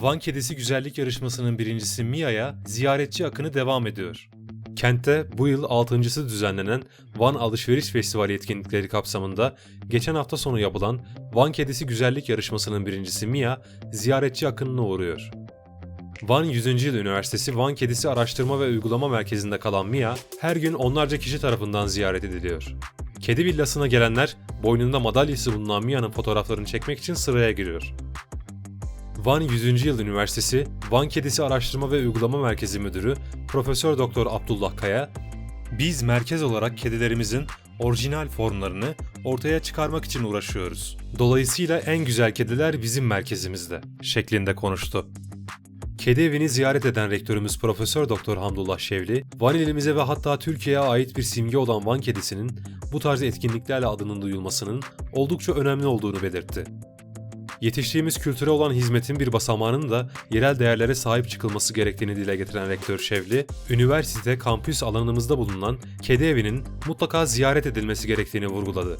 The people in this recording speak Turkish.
Van Kedisi Güzellik Yarışması'nın birincisi Mia'ya ziyaretçi akını devam ediyor. Kentte bu yıl altıncısı düzenlenen Van Alışveriş Festivali etkinlikleri kapsamında geçen hafta sonu yapılan Van Kedisi Güzellik Yarışması'nın birincisi Mia ziyaretçi akınına uğruyor. Van 100. Yıl Üniversitesi Van Kedisi Araştırma ve Uygulama Merkezi'nde kalan Mia her gün onlarca kişi tarafından ziyaret ediliyor. Kedi villasına gelenler boynunda madalyası bulunan Mia'nın fotoğraflarını çekmek için sıraya giriyor. Van 100. Yıl Üniversitesi Van Kedisi Araştırma ve Uygulama Merkezi Müdürü Profesör Doktor Abdullah Kaya, "Biz merkez olarak kedilerimizin orijinal formlarını ortaya çıkarmak için uğraşıyoruz. Dolayısıyla en güzel kediler bizim merkezimizde." şeklinde konuştu. Kedi evini ziyaret eden rektörümüz Profesör Doktor Hamdullah Şevli, Van ilimize ve hatta Türkiye'ye ait bir simge olan Van kedisinin bu tarz etkinliklerle adının duyulmasının oldukça önemli olduğunu belirtti. Yetiştiğimiz kültüre olan hizmetin bir basamağının da yerel değerlere sahip çıkılması gerektiğini dile getiren rektör Şevli, üniversite kampüs alanımızda bulunan kedi evinin mutlaka ziyaret edilmesi gerektiğini vurguladı.